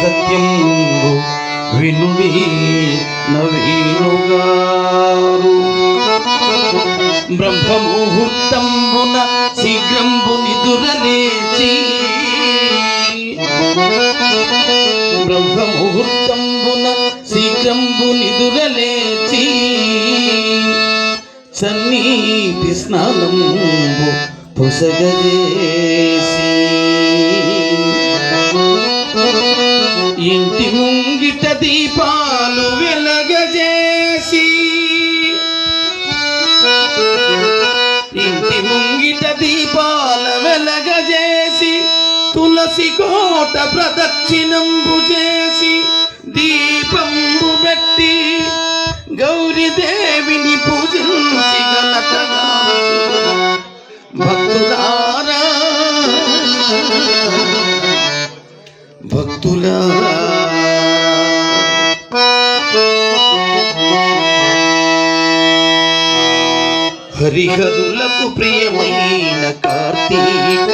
సత్యం వినుడి నవీనుగారు. బ్రహ్మముహూర్తంబున శీఘ్రంబు నిదురలేచి బ్రహ్మముహూర్తంబున శీఘ్రంబు నిదురలేచి సన్నీతి స్నానంబు పొసగజేసి ఇంటి ముంగిట దీపాలు వెలగజేసి. ఇంటి ముంగిట దీపాల వెలగజేసి తులసి కోట ప్రదక్షిణంబు చేసి దీపంబు పెట్టి గౌరీదేవిని పూజ హరిహరులకు ప్రియమైన కార్తీక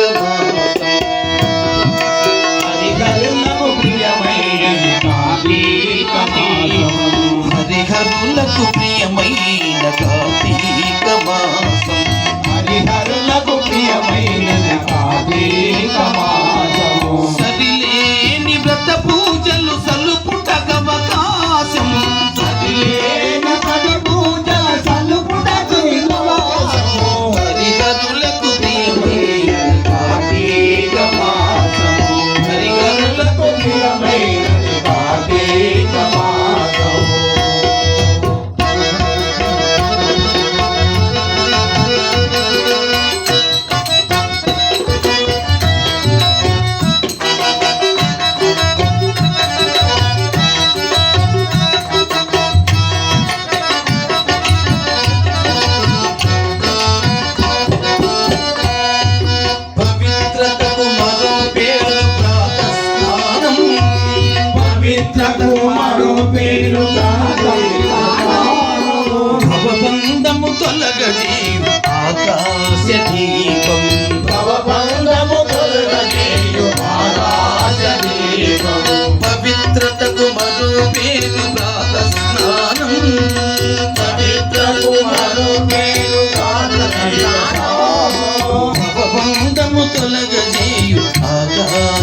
హరిహరులకు ప్రియమైన కార్తీక హరిహరులకు ప్రియమైన కార్తీక మాసం. హరిహరులకు భవబంధము తొలగజీవు ఆకాశ దీపం భవబంధము తొలగజేయు ఆకాశ దీపము. పవిత్రతకు మరో పేరు ప్రాతస్నానం. పవిత్రకు మరో పేరు భవబంధము తొలగజేయు ఆకాశ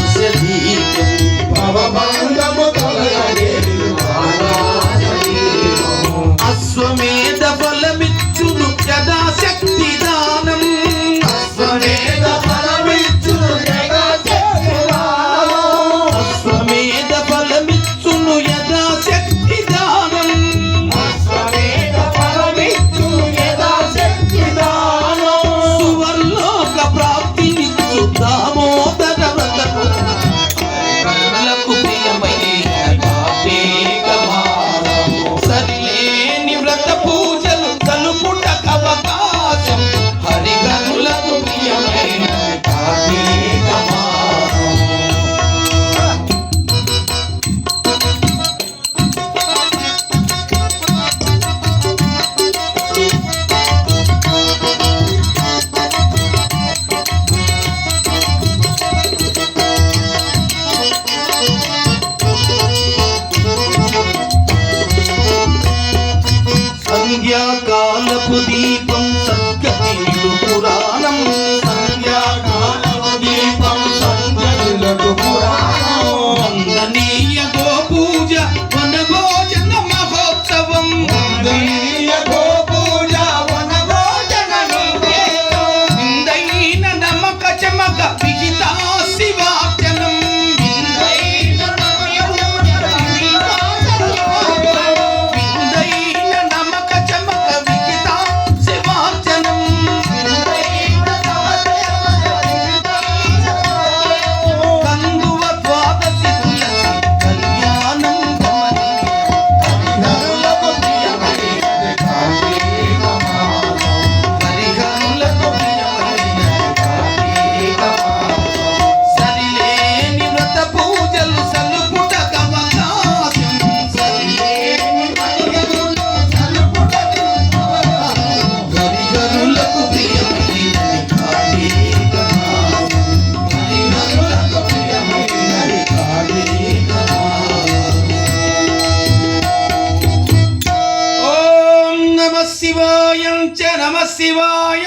च नमः शिवाय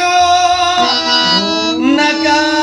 नकार